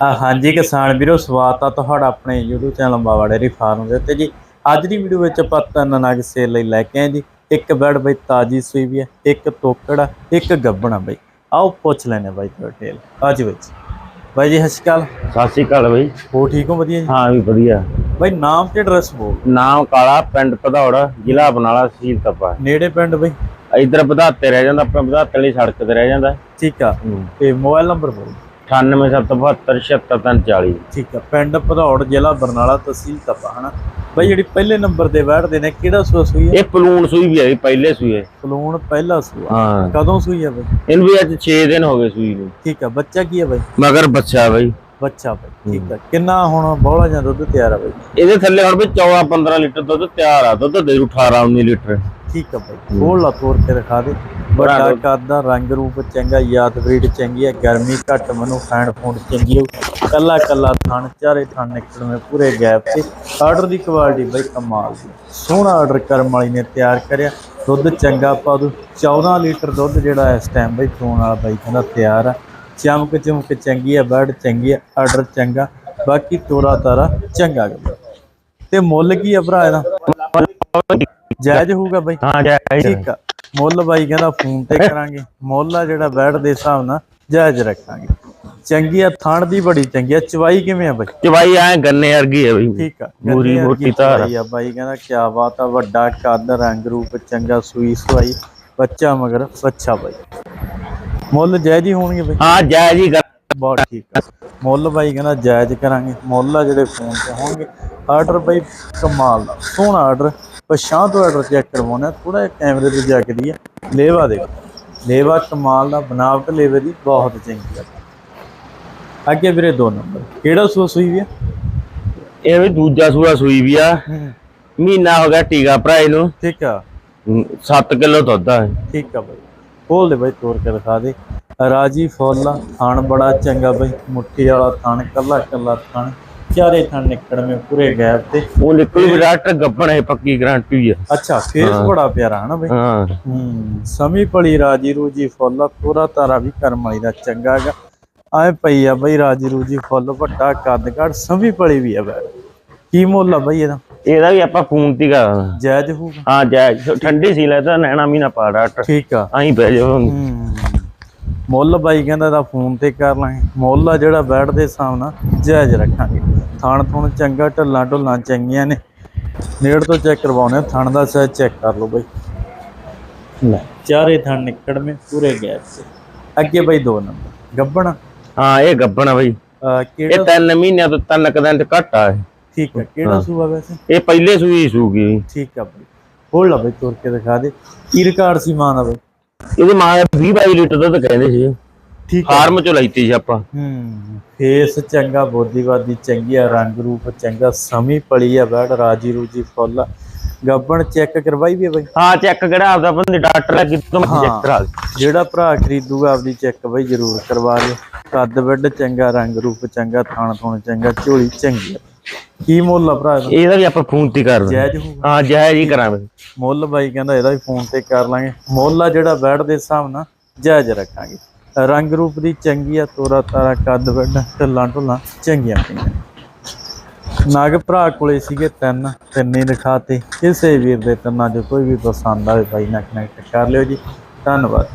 ਹਾਂਜੀ ਕਿਸਾਨ ਵੀਰੋ ਸਵਾਗਤ ਆ ਤੁਹਾਡਾ ਆਪਣੇ YouTube channel Bawa dairy farm ਦੇ ਉੱਤੇ ਜੀ। ਅੱਜ ਦੀ ਵੀਡੀਓ ਵਿੱਚ ਆਪਾਂ ਤਿੰਨ ਨਗ ਸੇਲ ਲਈ ਲੈ ਕੇ ਆਏ ਜੀ। ਇੱਕ ਬੈਡ ਬਈ ਤਾਜੀ ਸੂਈ ਵੀ ਹੈ ਇੱਕ ਤੋਕੜ ਇੱਕ ਗੱਬਣਾ ਬਈ। ਆਓ ਪੁੱਛ ਲੈਣੇ ਬਾਈ ਤੁਹਾਡੇ ਟੇਲ ਅੱਜ ਵਿੱਚ ਬਾਈ ਜੀ। ਅਕਾਲ। ਸਤਿ ਸ਼੍ਰੀ ਅਕਾਲ ਬਈ। ਹੋ ਠੀਕ ਹੋ? ਵਧੀਆ ਜੀ? ਹਾਂ ਵੀ ਵਧੀਆ। ਬਾਈ ਨਾਮ ਤੇ ਐਡਰੈਸ ਬੋਲ। ਨਾਮ ਕਾਲਾ ਪਿੰਡ ਭਦੌੜ ਜ਼ਿਲ੍ਹਾ ਬਨਾਲਾ ਤਹਿਸੀਲ ਤਪਾ। ਨੇੜੇ ਪਿੰਡ ਬਈ? ਇਧਰ ਵਧਾਤੇ ਰਹਿ ਜਾਂਦਾ ਆਪਣਾ ਵਧਾਤੇ ਵਾਲੀ ਸੜਕ ਤੇ ਰਹਿ ਜਾਂਦਾ। ਠੀਕ ਆ। ਤੇ ਮੋਬਾਈਲ ਨੰਬਰ ਬੋਲ। 9877776340 ਠੀਕ ਆ ਪਿੰਡ ਭਦੌੜ ਜ਼ਿਲ੍ਹਾ ਬਰਨਾਲਾ ਤਹਿਸੀਲ ਤਪਾ ਹਨਾ? ਬਾਈ ਜਿਹੜੀ ਪਹਿਲੇ ਨੰਬਰ ਤੇ ਬੈਠਦੇ ਨੇ ਕਿਹੜਾ ਸੂਆ ਸੂਈ ਹੈ ਇਹ ਪਲੂਣ ਸੂਈ ਵੀ ਹੈ ਪਹਿਲੇ ਸੂਏ ਸਲੂਨ ਪਹਿਲਾ ਸੂਆ। ਹਾਂ। ਕਦੋਂ ਸੂਈ ਹੈ ਬਾਈ? ਇਹਨੂੰ ਵੀ ਅੱਜ 6 ਦਿਨ ਹੋ ਗਏ ਸੂਈ ਨੂੰ। ਠੀਕ ਆ ਬੱਚਾ ਕੀ ਹੈ ਬਾਈ? ਮਗਰ ਬੱਚਾ ਬਈ। ਬੱਚਾ ਬਾਈ ਠੀਕ ਆ। ਕਿੰਨਾ ਹੁਣ ਬੋਲਾ ਜਾਂ ਦੁੱਧ ਤਿਆਰ ਆ ਬਾਈ? ਇਹਦੇ ਥੱਲੇ ਹੁਣ ਵੀ 14 15 ਲੀਟਰ ਦੁੱਧ ਤਿਆਰ ਆ। ਦੁੱਧ ਦੇ 18 19 ਲੀਟਰ। ਠੀਕ ਆ ਬਾਈ। ਖੋਲ ਲਾ ਤੋੜ ਕੇ ਦਿਖਾ ਦੇ। ਵੱਡਾ ਕੱਦ ਰੰਗ ਰੂਪ ਚੰਗਾ ਯਾਦ ਬਰੀਡ ਚੰਗੀ ਆ ਗਰਮੀ ਘੱਟ ਮਨੂੰ ਫੈਂਡ ਫੂਡ ਚੰਗੀ ਹੋ ਕੱਲਾ ਕੱਲਾ ਥਣ ਚਾਰੇ ਥਣ ਨਿਕਲ ਮੇ ਪੂਰੇ ਗੈਪ ਤੇ। ਆਰਡਰ ਦੀ ਕੁਆਲਿਟੀ ਬਾਈ ਕਮਾਲ ਦੀ। ਸੋਹਣਾ ਆਰਡਰ ਕਰਮ ਵਾਲੀ ਨੇ ਤਿਆਰ ਕਰਿਆ। ਦੁੱਧ ਚੰਗਾ ਪਾ ਦੂ 14 ਲੀਟਰ ਦੁੱਧ ਜਿਹੜਾ ਇਸ ਟਾਈਮ ਬਾਈ ਚੋਣ ਵਾਲਾ ਬਾਈ ਕਹਿੰਦਾ ਤਿਆਰ ਆ। ਚਮਕ ਚਮਕ ਚੰਗੀ ਆ ਬਰਡ ਚੰਗੀ ਆ ਆਰਡਰ ਚੰਗਾ। ਬਾਕੀ ਤੋਰਾ ਤਾਰਾ ਚੰਗਾ। ਤੇ ਮੁੱਲ ਕੀ ਆ ਭਰਾ ਇਹਦਾ? ਜਾਇਜ਼ ਹੋਊਗਾ ਬਾਈ। ਹਾਂ ਜੈ ਠੀਕ ਆ। ਮੁੱਲ ਬਾਈ ਕਹਿੰਦਾ ਫੋਨ ਤੇ ਕਰਾਂਗੇ। ਮੁੱਲ ਆ ਜਿਹੜਾ ਬੈਡ ਦੇ ਹਿਸਾਬ ਨਾਲ ਜਾਇਜ਼ ਰੱਖਾਂਗੇ। ਚੰਗੀ ਆ ਥਣ ਦੀ ਬੜੀ ਚੰਗੀ ਆ। ਚਵਾਈ ਕਿਵੇਂ ਆ ਬਾਈ? ਚਵਾਈ ਐ ਗੰਨੇ ਵਰਗੀ ਹੈ ਬਈ। ਠੀਕ ਆ ਪੂਰੀ ਮੋਟੀ ਧਾਰ। ਆ। ਬਾਈ ਕਹਿੰਦਾ ਕਿਆ ਬਾਤ ਆ ਵੱਡਾ ਕੱਦ ਰੰਗ ਰੂਪ ਚੰਗਾ ਸੂਈ ਸਵਾਈ ਬੱਚਾ ਮਗਰ ਬੱਚਾ ਬਾਈ। ਮੁੱਲ ਜਾਇਜ਼ ਹੀ ਹੋਣਗੇ ਬਾਈ। ਹਾਂ ਜੈ ਜੀ ਕਰ ਬਹੁਤ ਠੀਕ ਆ। ਮੁੱਲ ਬਾਈ ਕਹਿੰਦਾ ਜਾਇਜ਼ ਕਰਾਂਗੇ। ਮੁੱਲ ਆ ਜਿਹੜੇ ਫੋਨ ਤੇ ਹੋਣਗੇ। ਆਰਡਰ ਬਾਈ ਕਮਾਲ ਦਾ। ਸੋਹਣਾ ਆਰਡਰ। ਪਛਾਂ ਤੋਂ ਆਰਡਰ ਚੈੱਕ ਕਰਵਾਉਣਾ ਥੋੜਾ ਜਿਹਾ ਕੈਮਰੇ ਤੇ ਜਗਦੀ ਆ ਲੇਵਾ ਦੇਖੋ। ਲੇਵਾ ਕਮਾਲ ਦਾ ਬਨਾਵਟ ਲੇਵੇ ਦੀ ਬਹੁਤ ਚੰਗੀ ਆ। ਅੱਗੇ ਵੀਰੇ ਦੋ ਨੰਬਰ। ਕਿਹੜਾ ਸੂ ਸੂਈ ਵੀ ਆ? ਇਹ ਵੀ ਦੂਜਾ ਸੂਆ ਸੂਈ ਵੀ ਆ। ਮਹੀਨਾ ਹੋ ਗਿਆ ਟੀਕਾ ਭਰਾ ਇਹਨੂੰ ਠੀਕ ਆ। 7 ਕਿਲੋ ਦੁੱਧ ਆ। ਠੀਕ ਆ ਬਾਈ। ਖੋਲ ਦੇ ਬਾਈ ਤੋੜ ਕੇ ਦਿਖਾ ਦੇ। ਰਾਜੀ ਫੁੱਲ ਥਣ ਬੜਾ ਚੰਗਾ ਬਾਈ। ਮੁੱਠੀ ਵਾਲਾ ਥਣ ਕੱਲਾ ਕੱਲਾ ਥਣ। ਚਾਰੇ ਥਣ ਨਿਕੜਵੇਂ ਪੂਰੇ ਗੈਪ ਤੇ। ਉਹ ਨਿਕਲ ਵੀ ਡਾਕਟਰ ਗੱਬਣ ਹੈ ਪੱਕੀ ਗਾਰੰਟੀ ਆ। ਅੱਛਾ ਫੇਸ ਬੜਾ ਪਿਆਰਾ ਹਨਾ ਬਾਈ। ਹਾਂ। ਹੂੰ ਸਮੀ ਪਲੀ ਰਾਜੀ ਰੂਜੀ ਫੁੱਲ ਪੂਰਾ ਤਾਰਾ ਵੀ ਕਰਮ ਵਾਲੀ ਦਾ ਚੰਗਾ ਹੈਗਾ ਆਏ ਪਈ ਆ ਬਈ ਰਾਜੀ ਰੂਜੀ ਫੁੱਲ ਵੱਡਾ ਕੱਦ ਕੱਦ ਸਮੀ ਪਲੀ ਵੀ ਆ ਕੀ ਮੁੱਲ ਆ ਬਈ ਇਹਦਾ? ਇਹਦਾ ਵੀ ਆਪਾਂ ਫੋਨ ਤੇ ਕਰਾਂਗੇ ਜਾਇਜ਼ ਹੋਊਗਾ। ਹਾਂ ਜੈ ਠੰਡੀ ਸੀ ਲੈ ਤਾਂ ਨੈਣਾ ਮਹੀਨਾ ਪਾ ਡਾਕਟਰ। ਠੀਕ ਆ। ਆਹੀਂ ਪੈ ਜਾਓ। ਹੂੰ। ਮੁੱਲ ਬਾਈ ਕਹਿੰਦਾ ਇਹਦਾ ਫੋਨ ਤੇ ਕਰ ਲਾਂਗੇ। ਮੁੱਲ ਆ ਜਿਹੜਾ ਬੈਠ ਦੇ ਹਿਸਾਬ ਨਾਲ ਜਾਇਜ਼ ਰੱਖਾਂਗੇ। ਥਣ ਥੁਣ ਚੰਗਾ ਢੱਲਾਂ ਢੁੱਲਾਂ ਚੰਗੀਆਂ ਨੇ। ਨੇੜ ਤੋਂ ਚੈੱਕ ਕਰਵਾਉਣੇ ਥਣ ਦਾ ਸਾਈਜ਼ ਚੈੱਕ ਕਰ ਲਓ ਬਈ। ਲੈ ਚਾਰੇ ਥਣ ਨਿਕੜਵੇਂ ਪੂਰੇ ਗੈਪ ਸੇ ਅੱਗੇ ਬਈ ਦੋ ਨੰਬਰ ਗੱਬਣ? ਹਾਂ ਇਹ ਗੱਬਣ ਆ ਬਈ। ਇਹ ਕਿਹੜਾ ਤਿੰਨ ਮਹੀਨਿਆਂ ਤੋਂ ਤਿੰਨ ਕੁ ਦਿਨ ਤੇ ਘੱਟ ਆ। ਠੀਕ ਆ ਕਿਹੜਾ ਸੂਆ ਵੈਸੇ? ਇਹ ਪਹਿਲੇ ਸੂਈ ਸੂਗੀ। ਠੀਕ ਆ ਬਈ। ਹੋਲ ਲਾ ਬਈ ਤੁਰ ਕੇ ਦਿਖਾ ਦੇ। ਕੀ ਰਿਕਾਰਡ ਸੀ ਮਾਂ ਦਾ ਬਈ? ਇਹਦੀ ਮਾਂ 20 22 ਲੀਟਰ ਦੁੱਧ ਕਹਿੰਦੇ ਸੀ। ਠੀਕ ਆ ਫਾਰਮ ਚੋਂ ਲੈਤੀ ਸੀ ਆਪਾਂ। ਹੂੰ ਫੇਸ ਚੰਗਾ ਬੋਦੀਵਾਦੀ ਚੰਗੀ ਆ ਰੰਗ ਰੂਪ ਚੰਗਾ ਸਮੀ ਪਲੀ ਆ ਬੈੜ ਰਾਜੀ ਰੂਜੀ ਫੁੱਲ। ਗੱਬਣ ਚੈੱਕ ਕਰਵਾਈ ਵੀ ਆ ਬਈ? ਹਾਂ ਚੈੱਕ ਕਿਹੜਾ ਆਪਦਾ ਬੰਦੇ ਡਾਕਟਰ ਲੱਗੀ ਤੋਂ ਹਾਂ। ਚੈੱਕ ਕਰਾ ਜਿਹੜਾ ਭਰਾ ਖਰੀਦੂਗਾ ਆਪਦੀ ਚੈੱਕ ਬਈ ਜ਼ਰੂਰ ਕਰਵਾ ਲਿਓ। ਕੱਦ ਵੱਡ ਚੰਗਾ ਰੰਗ ਰੂਪ ਚੰਗਾ ਥਾਣ ਥੁਣ ਚੰਗਾ ਝੋਲੀ ਚੰਗੀ ਆ। ਕੀ ਮੁੱਲ ਆ ਭਰਾ ਇਹਦਾ? ਇਹਦਾ ਵੀ ਆਪਾਂ ਫੋਨ ਤੇ ਕਰ ਜਾਇਜ਼ ਹੋਊਗਾ। ਹਾਂ ਜਾਇਜ਼ ਹੀ ਕਰਾਂਗੇ। ਮੁੱਲ ਬਾਈ ਕਹਿੰਦਾ ਇਹਦਾ ਵੀ ਫੋਨ ਤੇ ਕਰ ਲਾਂਗੇ। ਮੁੱਲ ਆ ਜਿਹੜਾ ਬੈਠ ਦੇ ਹਿਸਾਬ ਨਾਲ ਜਾਇਜ਼ ਰੱਖਾਂਗੇ। ਰੰਗ ਰੂਪ ਦੀ ਚੰਗੀ ਆ, ਤੋਰਾ ਤਾਰਾ, ਕੱਦ ਵੱਡਾ ਢੱਲਾਂ ਢੁੱਲਾਂ ਚੰਗੀਆਂ ਪਈਆਂ। ਨਾਗ ਭਰਾ ਕੋਲੇ ਸੀਗੇ ਤਿੰਨ, ਤਿੰਨੇ ਦਿਖਾਤੇ। ਕਿਸੇ ਵੀਰ ਦੇ ਤਿੰਨਾਂ ਚੋਂ ਕੋਈ ਵੀ ਪਸੰਦ ਆਵੇ, ਭਾਈ ਨਾਲ ਕਨੈਕਟ ਕਰ ਲਿਓ ਜੀ। ਧੰਨਵਾਦ।